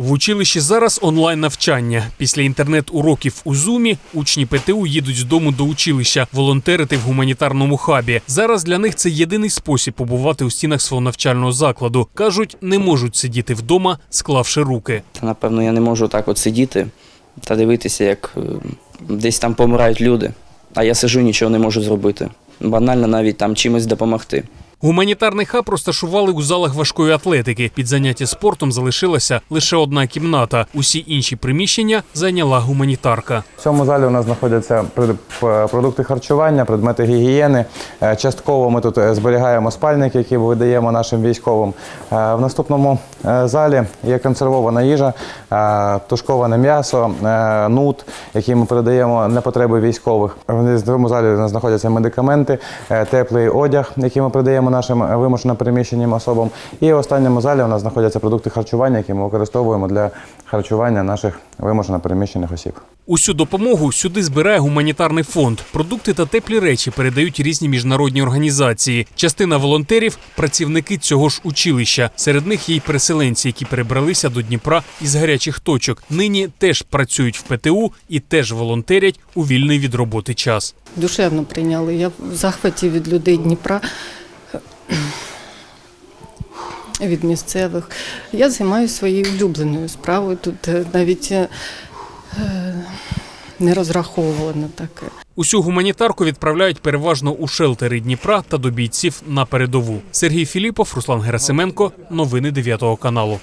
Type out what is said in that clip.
В училищі зараз онлайн навчання. Після інтернет-уроків у зумі учні ПТУ їдуть з дому до училища, волонтерити в гуманітарному хабі. Зараз для них це єдиний спосіб побувати у стінах свого навчального закладу. кажуть, не можуть сидіти вдома, склавши руки. Та, напевно, я не можу так от сидіти та дивитися, як е, десь там помирають люди, а я сижу, нічого не можу зробити. Банально навіть там чимось допомогти. Гуманітарний хаб розташували у залах важкої атлетики. Під заняття спортом залишилася лише одна кімната. Усі інші приміщення зайняла гуманітарка. В цьому залі у нас знаходяться продукти харчування, предмети гігієни. Е, Частково ми тут е, зберігаємо спальники, які видаємо нашим військовим. Е, В наступному залі є консервована їжа, тушковане м'ясо, нут, який ми передаємо на потреби військових. В цьому залі у нас знаходяться медикаменти, теплий одяг, який ми передаємо нашим е, вимушено переміщеним особам. І в останньому залі у нас знаходяться продукти харчування, які ми використовуємо для харчування наших вимушено переміщених осіб. Усю допомогу сюди збирає гуманітарний фонд. Продукти та теплі речі передають різні міжнародні організації. Частина волонтерів працівники цього ж училища. Серед них є й переселенці, які перебралися до Дніпра із гарячих точок. Нині теж працюють в ПТУ і теж волонтерять у вільний від роботи час. душевно прийняли. Я в захваті від людей Дніпра, від місцевих. Я займаюся своєю улюбленою справою. Тут е, навіть е, е, не розраховувала на таке. Усю гуманітарку відправляють переважно у шелтери Дніпра та до бійців на передову. Сергій Філіпов, Руслан Герасименко. Новини 9 каналу.